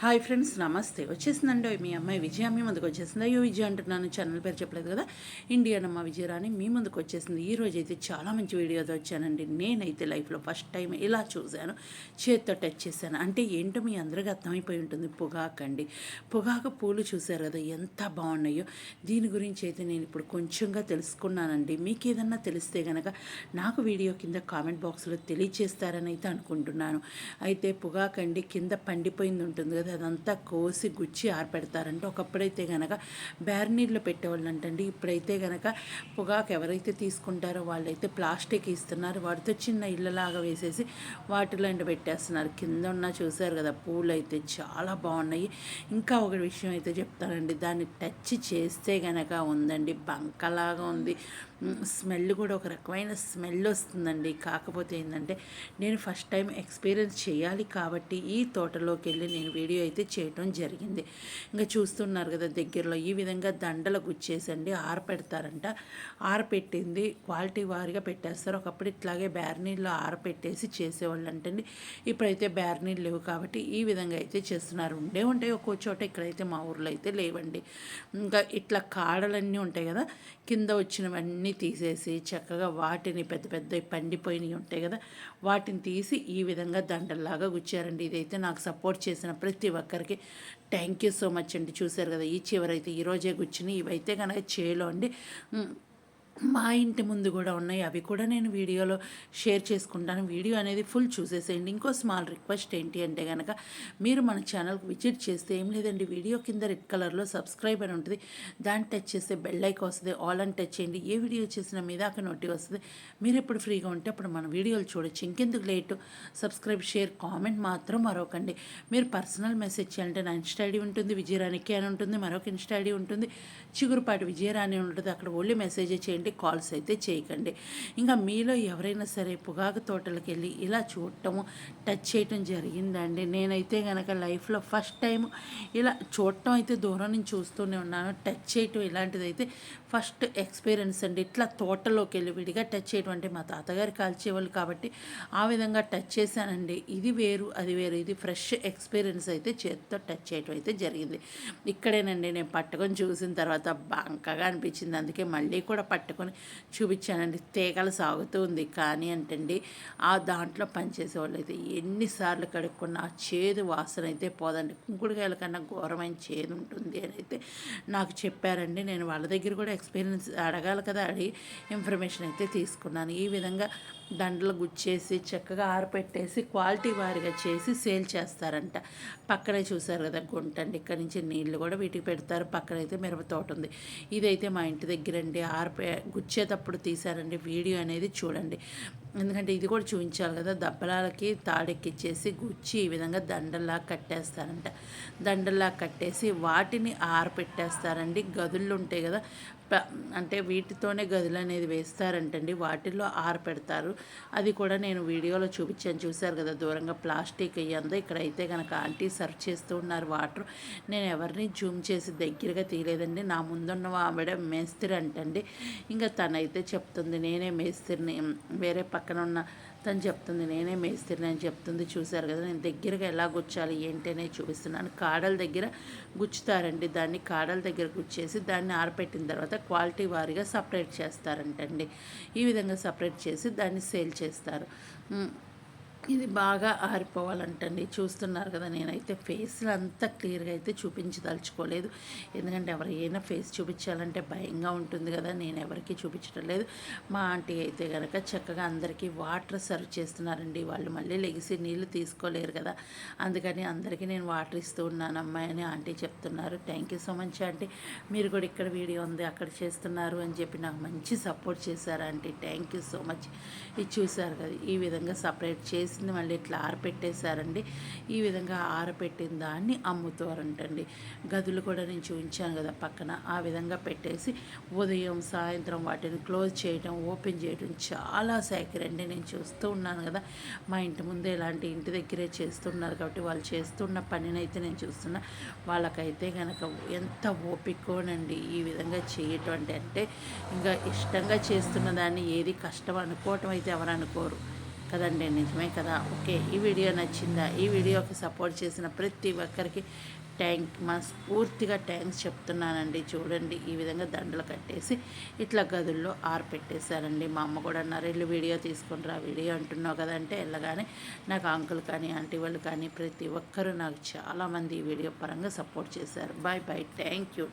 Hi friends నమస్తే. వచ్చేసిందండి మీ అమ్మాయి విజయ మీ ముందుకు వచ్చేసింది. అయ్యో విజయ అంటున్నాను ఛానల్ పేరు చెప్పలేదు కదా? ఇండియన్ అమ్మ విజయరాణి మీ ముందుకు వచ్చేసింది. ఈ రోజు అయితే చాలా మంచి వీడియోతో వచ్చానండి. నేనైతే లైఫ్లో ఫస్ట్ టైం ఇలా చూశాను. చేత్తో టచ్ చేశాను. అంటే ఏంటో మీ అందరికీ అర్థమైపోయి ఉంటుంది. పొగాకండి. పొగాకు పూలు చూశారు కదా ఎంత బాగున్నాయో. దీని గురించి అయితే నేను ఇప్పుడు కొంచెంగా తెలుసుకున్నానండి. మీకు ఏదన్నా తెలిస్తే కనుక నాకు వీడియో కింద కామెంట్ బాక్స్లో తెలియచేస్తారని అయితే అనుకుంటున్నాను. అయితే పొగాకండి కింద పండిపోయింది ఉంటుంది కదా అదంతా కోసి గుచ్చి ఆరపెడతారంటే. ఒకప్పుడైతే గనక బ్యారనీళ్ళు పెట్టేవాళ్ళు అంటండి ఇప్పుడైతే గనక పొగాకు ఎవరైతే తీసుకుంటారో వాళ్ళైతే ప్లాస్టిక్ ఇస్తున్నారు. వాటితో చిన్న ఇళ్ళలాగా వేసేసి వాటిలో ఎండ పెట్టేస్తున్నారు. కింద ఉన్న చూశారు కదా పూలు అయితే చాలా బాగున్నాయి. ఇంకా ఒక విషయం అయితే చెప్తానండి. దాన్ని టచ్ చేస్తే గనక ఉందండి. బంకలాగా ఉంది. స్మెల్ కూడా ఒక రకమైన స్మెల్ వస్తుందండి. కాకపోతే ఏంటంటే నేను ఫస్ట్ టైం ఎక్స్పీరియన్స్ చేయాలి కాబట్టి ఈ తోటలోకి వెళ్ళి నేను వీడియో అయితే చేయటం జరిగింది. ఇంకా చూస్తున్నారు కదా దగ్గరలో ఈ విధంగా దండలు గుచ్చేసండి ఆరపెడతారంట. ఆరపెట్టింది క్వాలిటీ వారిగా పెట్టేస్తారు. ఒకప్పుడు ఇట్లాగే బ్యార్నీళ్ళు ఆరపెట్టేసి చేసేవాళ్ళు అంటండి ఇప్పుడైతే బ్యార్నీళ్ళు లేవు కాబట్టి ఈ విధంగా అయితే చేస్తున్నారు. ఉండే ఉంటాయి ఒక్కో చోట ఇక్కడైతే మా ఊర్లో అయితే లేవండి. ఇంకా ఇట్లా కాడలన్నీ ఉంటాయి కదా కింద వచ్చినవన్నీ తీసేసి చక్కగా వాటిని పెద్ద పెద్ద పండిపోయినవి ఉంటాయి కదా వాటిని తీసి ఈ విధంగా దండల్లాగా గుచ్చారండి. ఇదైతే నాకు సపోర్ట్ చేసిన ప్రతి ఒక్కరికి థ్యాంక్ యూ సో మచ్ అండి. చూశారు కదా ఈ చివరైతే ఈరోజే కూర్చుని ఇవైతే కనుక చేలో అండి మా ఇంటి ముందు కూడా ఉన్నాయి. అవి కూడా నేను వీడియోలో షేర్ చేసుకుంటాను. వీడియో అనేది ఫుల్ చూసేసేయండి. ఇంకో స్మాల్ రిక్వెస్ట్ ఏంటి అంటే కనుక మీరు మన ఛానల్కి విజిట్ చేస్తే ఏం లేదండి వీడియో కింద రెడ్ కలర్లో సబ్స్క్రైబ్ అని ఉంటుంది. దాన్ని టచ్ చేస్తే బెల్ ఐక్ వస్తుంది. ఆల్ అని టచ్ చేయండి. ఏ వీడియో చేసినా మీద అక్కడ నోటి వస్తుంది. మీరు ఎప్పుడు ఫ్రీగా ఉంటే అప్పుడు మన వీడియోలు చూడొచ్చు. ఇంకెందుకు లేటు? సబ్స్క్రైబ్ షేర్ కామెంట్ మాత్రం మరొకండి. మీరు పర్సనల్ మెసేజ్ చేయాలంటే నా ఇన్స్టా ఐడి ఉంటుంది. విజయరానికి అని ఉంటుంది. మరొక ఇన్స్టా ఐడి ఉంటుంది. చిగురుపాటి విజయరాణి ఉంటుంది. అక్కడ ఓన్లీ మెసేజ్ చేయండి. కాల్స్ అయితే చేయకండి. ఇంకా మీలో ఎవరైనా సరే పొగాకు తోటలకు వెళ్ళి ఇలా చూడటము టచ్ చేయటం జరిగిందండి. నేనైతే కనుక లైఫ్లో ఫస్ట్ టైం ఇలా చూడటం అయితే దూరం నుంచి చూస్తూనే ఉన్నాను. టచ్ చేయటం ఇలాంటిది అయితే ఫస్ట్ ఎక్స్పీరియన్స్ అండి. ఇట్లా తోటలోకి వెళ్ళి విడిగా టచ్ చేయడం అంటే మా తాతగారు కాల్చేవాళ్ళు కాబట్టి ఆ విధంగా టచ్ చేశానండి. ఇది వేరు అది వేరు. ఇది ఫ్రెష్ ఎక్స్పీరియన్స్ అయితే చేతితో టచ్ చేయడం అయితే జరిగింది. ఇక్కడేనండి నేను పట్టుకొని చూసిన తర్వాత బంకగా అనిపించింది. అందుకే మళ్ళీ కూడా పట్టుకొని చూపించానండి. తీగలు సాగుతూ ఉంది. కానీ అంటండి ఆ దాంట్లో పనిచేసే వాళ్ళు అయితే ఎన్నిసార్లు కడుక్కున్న ఆ చేదు వాసన అయితే పోదండి. కుంకుడుకాయల కన్నా ఘోరమైన చేదు ఉంటుంది అని అయితే నాకు చెప్పారండి. నేను వాళ్ళ దగ్గర కూడా ఎక్స్పీరియన్స్ అడగాలి కదా అడిగి ఇన్ఫర్మేషన్ అయితే తీసుకున్నాను. ఈ విధంగా దండలు గుచ్చేసి చక్కగా ఆరపెట్టేసి క్వాలిటీ వారిగా చేసి సేల్ చేస్తారంట. పక్కనే చూసారు కదా గుంట అండి. ఇక్కడ నుంచి నీళ్ళు కూడా వీటికి పెడతారు. పక్కనైతే మిరప తోట ఉంది. ఇదైతే మా ఇంటి దగ్గర అండి. ఆరపే గుచ్చేటప్పుడు తీశారండి. వీడియో అనేది చూడండి. ఎందుకంటే ఇది కూడా చూపించాలి కదా దబ్బలాలకి తాడెక్కిచ్చేసి గుచ్చి ఈ విధంగా దండల్లా కట్టేస్తారంట. దండల్లా కట్టేసి వాటిని ఆరపెట్టేస్తారండి. గదులు ఉంటాయి కదా అంటే వీటితోనే గదులు అనేది వేస్తారంటండి. వాటిల్లో ఆరపెడతారు. అది కూడా నేను వీడియోలో చూపించాను. చూశారు కదా దూరంగా ప్లాస్టిక్ అయ్యందో ఇక్కడైతే కనుక ఆంటీ సర్వ్ చేస్తూ ఉన్నారు వాటర్. నేను ఎవరిని జూమ్ చేసి దగ్గరగా తీయలేదండి. నా ముందున్న ఆవిడ మేస్త్రి అంటండి. ఇంకా తనైతే చెప్తుంది నేనే మేస్త్రిని వేరే పక్కన ఉన్న తను చెప్తుంది నేనే మేస్త్రిని అని చెప్తుంది. చూశారు కదా నేను దగ్గరగా ఎలా గుచ్చాలి ఏంటి అనేది చూపిస్తున్నాను. కాడల దగ్గర గుచ్చుతారండి. దాన్ని కాడల దగ్గర గుచ్చేసి దాన్ని ఆరపెట్టిన తర్వాత క్వాలిటీ వారిగా సపరేట్ చేస్తారంటండి. ఈ విధంగా సపరేట్ చేసి దాన్ని సేల్ చేస్తారు. ఇది బాగా ఆరిపోవాలంటండి. చూస్తున్నారు కదా నేనైతే ఫేస్లో అంతా క్లియర్గా అయితే చూపించదలుచుకోలేదు. ఎందుకంటే ఎవరైనా ఫేస్ చూపించాలంటే భయంగా ఉంటుంది కదా నేను ఎవరికి చూపించడం లేదు. మా ఆంటీ అయితే కనుక చక్కగా అందరికీ వాటర్ సర్వ్ చేస్తున్నారండి. వాళ్ళు మళ్ళీ లెగిసి నీళ్ళు తీసుకోలేరు కదా. అందుకని అందరికీ నేను వాటర్ ఇస్తూ ఉన్నాను అమ్మాయి అని ఆంటీ చెప్తున్నారు. Thank you so much aunty. మీరు కూడా ఇక్కడ వీడియో ఉంది అక్కడ చేస్తున్నారు అని చెప్పి నాకు మంచి సపోర్ట్ చేశారు aunty. Thank you so much. ఇది చూశారు కదా ఈ విధంగా సపరేట్ చేసి వచ్చేసింది మళ్ళీ ఇట్లా ఆరపెట్టేశారండి. ఈ విధంగా ఆరపెట్టిన దాన్ని అమ్ముతారంటండి గదులు కూడా నేను చూపించాను కదా పక్కన. ఆ విధంగా పెట్టేసి ఉదయం సాయంత్రం వాటిని క్లోజ్ చేయడం ఓపెన్ చేయడం చాలా సేకరండి. నేను చూస్తూ ఉన్నాను కదా. మా ఇంటి ముందే ఇలాంటి ఇంటి దగ్గరే చేస్తున్నారు కాబట్టి వాళ్ళు చేస్తున్న పనినైతే నేను చూస్తున్నా. వాళ్ళకైతే కనుక ఎంత ఓపికోనండి ఈ విధంగా చేయటం అంటే అంటే ఇంకా ఇష్టంగా చేస్తున్న దాన్ని ఏది కష్టం అనుకోవటం అయితే ఎవరు అనుకోరు. కదండి నిజమే కదా? ఓకే ఈ వీడియో నచ్చిందా? ఈ వీడియోకి సపోర్ట్ చేసిన ప్రతి ఒక్కరికి ట్యాంక్ మనస్ఫూర్తిగా ట్యాంక్స్ చెప్తున్నానండి. చూడండి ఈ విధంగా దండలు కట్టేసి ఇట్లా గదుల్లో ఆరపెట్టేశారండి. మా అమ్మ కూడా అన్నారు వెళ్ళి వీడియో తీసుకుని రా వీడియో అంటున్నావు కదంటే వెళ్ళగానే నాకు అంకుల్ కానీ ఆంటీ వాళ్ళు కానీ ప్రతి ఒక్కరూ నాకు చాలామంది ఈ వీడియో పరంగా సపోర్ట్ చేశారు. Bye bye thank you.